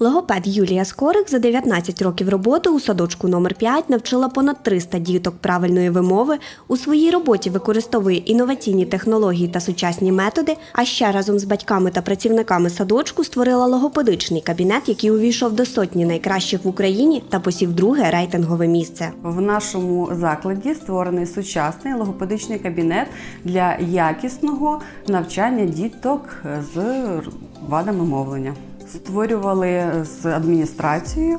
Логопед Юлія Скорик за 19 років роботи у садочку номер 5 навчила понад 300 діток правильної вимови. У своїй роботі використовує інноваційні технології та сучасні методи. А ще разом з батьками та працівниками садочку створила логопедичний кабінет, який увійшов до сотні найкращих в Україні та посів друге рейтингове місце. В нашому закладі створений сучасний логопедичний кабінет для якісного навчання діток з вадами мовлення. Створювали з адміністрацією.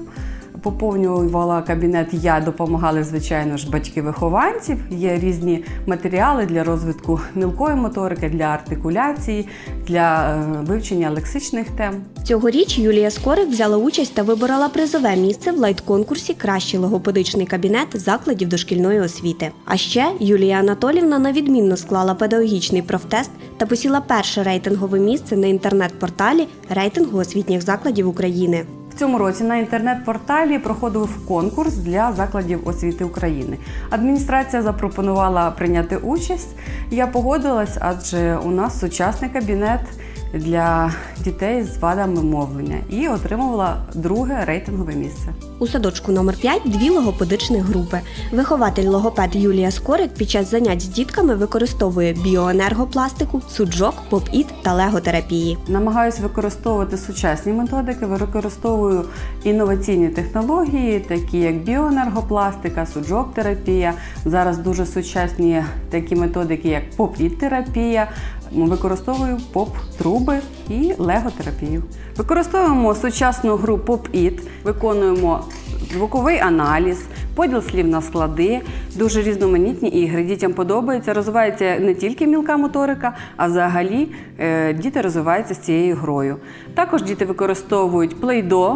Поповнювала кабінет я, допомагали, звичайно ж, батьки-вихованців. Є різні матеріали для розвитку мілкої моторики, для артикуляції, для е, вивчення лексичних тем. Цьогоріч Юлія Скорик взяла участь та виборола призове місце в лайт-конкурсі Кращий логопедичний кабінет закладів дошкільної освіти. А ще Юлія Анатолівна навідмінно склала педагогічний профтест та посіла перше рейтингове місце на інтернет-порталі рейтингу освітніх закладів України. Цьому році на інтернет-порталі проходив конкурс для закладів освіти України. Адміністрація запропонувала прийняти участь. Я погодилась, адже у нас сучасний кабінет для дітей з вадами мовлення і отримувала друге рейтингове місце. У садочку номер 5 дві логопедичних групи. Вихователь логопед Юлія Скорик під час занять з дітками використовує біоенергопластику, суджок, поп-іт та леготерапії. Намагаюся використовувати сучасні методики, використовую інноваційні технології, такі як біоенергопластика, суджок-терапія. Зараз дуже сучасні такі методики, як поп-іт-терапія. Використовую поп-труби і леготерапію. Використовуємо сучасну гру поп-іт, виконуємо звуковий аналіз, поділ слів на склади, дуже різноманітні ігри. Дітям подобається, розвивається не тільки мілка моторика, а взагалі е, діти розвиваються з цією грою. Також діти використовують плейдо,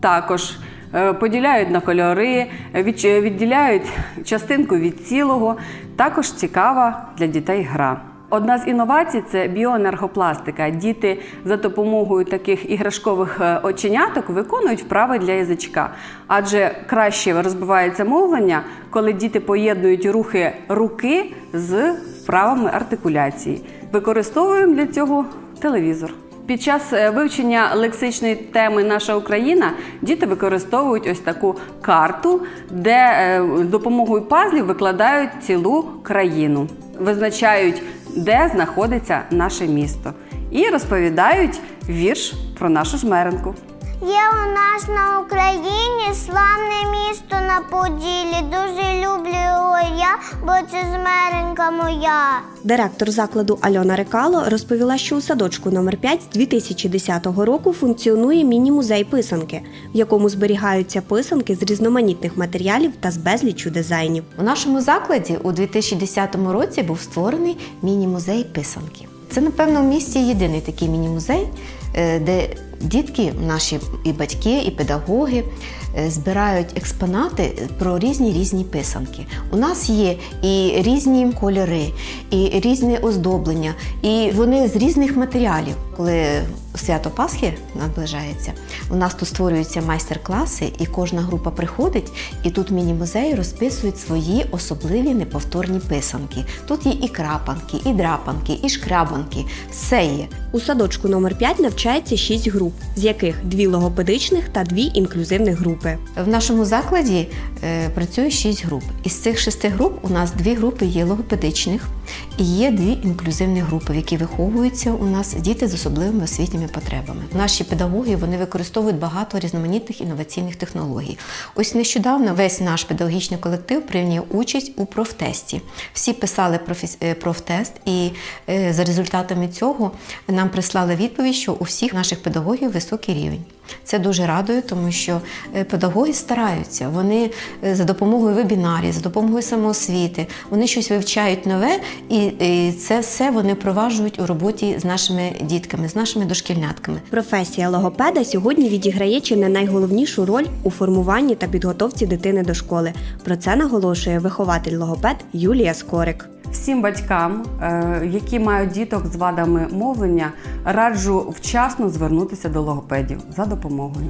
також е, поділяють на кольори, відділяють частинку від цілого. Також цікава для дітей гра. Одна з інновацій це біоенергопластика. Діти за допомогою таких іграшкових е, оченяток виконують вправи для язичка. Адже краще розбивається мовлення, коли діти поєднують рухи руки з вправами артикуляції. Використовуємо для цього телевізор. Під час е, вивчення лексичної теми Наша Україна діти використовують ось таку карту, де е, допомогою пазлів викладають цілу країну, визначають, де знаходиться наше місто, і розповідають вірш про нашу жмеренку. Є у нас на Україні славне місто на Поділі. Дуже люблю його я, бо це змеренька моя. Директор закладу Альона Рекало розповіла, що у садочку номер 5 з 2010 року функціонує міні-музей писанки, в якому зберігаються писанки з різноманітних матеріалів та з безліччю дизайнів. У нашому закладі у 2010 році був створений міні-музей писанки. Це, напевно, в місті єдиний такий міні-музей, е, де дітки, наші і батьки, і педагоги збирають експонати про різні різні писанки. У нас є і різні кольори, і різне оздоблення, і вони з різних матеріалів. Коли свято Пасхи наближається, у нас тут створюються майстер-класи, і кожна група приходить, і тут міні-музеї розписують свої особливі неповторні писанки. Тут є і крапанки, і драпанки, і шкрябанки. Все є. У садочку номер 5 навчається 6 груп, з яких дві логопедичних та дві інклюзивних групи. В нашому закладі е, працює 6 груп. Із цих шести груп у нас дві групи є логопедичних і є дві інклюзивні групи, в які виховуються у нас діти з особливими освітніми потребами. Наші педагоги вони використовують багато різноманітних інноваційних технологій. Ось нещодавно весь наш педагогічний колектив прийняв участь у профтесті. Всі писали е, профтест, і е, за результатами цього нам прислали відповідь, що у всіх наших педагогів високий рівень. Це дуже радує, тому що педагоги стараються. Вони е, за допомогою вебінарів, за допомогою самоосвіти, вони щось вивчають нове, і, і це все вони впроваджують у роботі з нашими дітками, з нашими дошкільнятками. Професія логопеда сьогодні відіграє чи не найголовнішу роль у формуванні та підготовці дитини до школи. Про це наголошує вихователь логопед Юлія Скорик. Всім батькам, е, які мають діток з вадами мовлення, раджу вчасно звернутися до логопедів за допомогою.